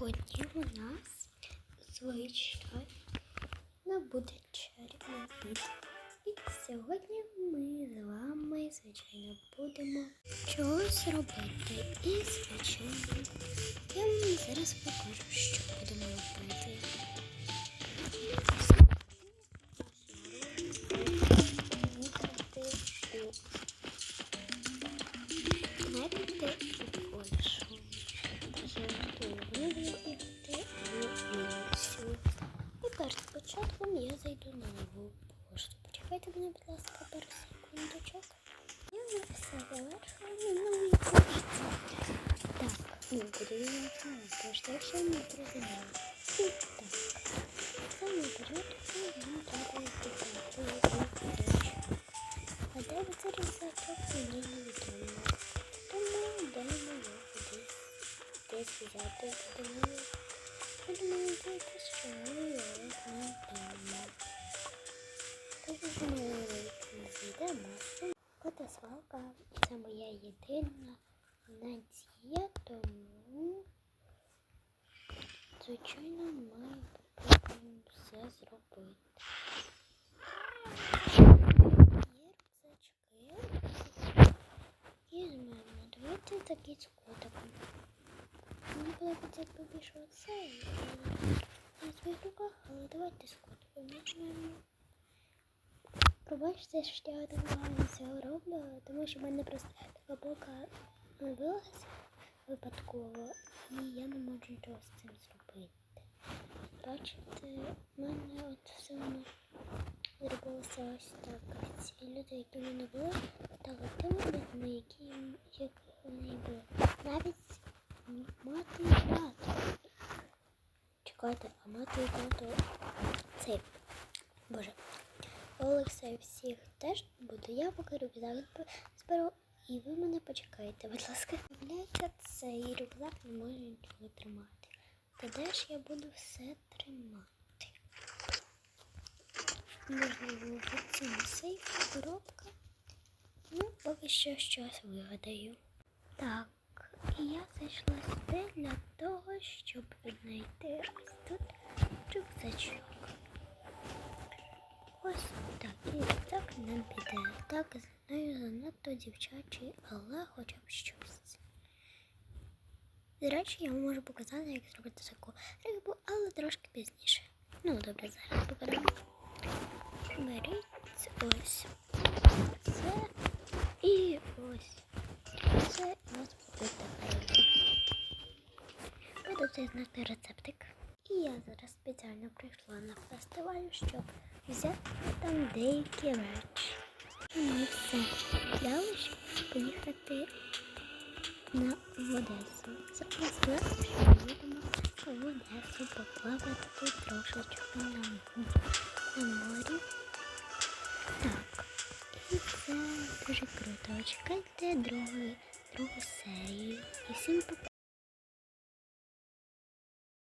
Сьогодні у нас звичайно буде чарівний обід. І сьогодні ми з вами, звичайно, будемо щось робити. І, звичайно, я вам зараз покажу, що будемо робити. Знаєте, будь ласка, пару секундочок. Я вже все завершила на новій пошті. Так, ну буду я нова пошта, якщо не зрозуміла. І так, саме порядку нам треба запитати. А де ви зараз запитати, мені невідомо. Тому йдемо його кудись десь взяти будемо. Будемо надіятися, що ми його знайдемо. Свалка це моя єдина надія, тому звичайно ми попробуємо все зробити. Є рюкзачки. Візьмемо, давайте такі з котиком. Мені подобається, якби більше оце і на своїх руках, але давайте з котиком візьмемо. Пробачте, що я багато цього роблю, тому що в мене просто така полка набилася випадково, і я не можу нічого з цим зробити. Бачите, в мене от все воно зробилося ось так. Ці люди, які в мене були, стали тими людьми, які як вони були. Навіть мати і тато. Чекайте, а мати і тато цей. Боже. Олекса всіх теж буду. Я поки рюкзак зберу, і ви мене почекаєте, будь ласка. Виявляється, цей рюкзак не може нічого тримати. Та де ж я буду все тримати? Можливо, цьому сейфі коробка. Ну, поки що щось вигадаю. Так, і я зайшла сюди для того, щоб знайти ось тут рюкзачок. Ось так, і так нам піде. Так, знаю, занадто дівчачий, але хоча б щось. До речі, я вам можу показати, як зробити таку рибу, але трошки пізніше. Ну, добре, зараз покажемо. Беріть ось це і ось це у нас буде така риба. Буду знати рецептик. І я зараз спеціально прийшла на фестиваль, щоб взяти там деякі речі. І все взяли, щоб поїхати на Одесу. Зараз ми їдемо в Одесу поплавати тут трошечки на, на морі. Так, і це дуже круто. Чекайте другу, другу серію. І всім пока.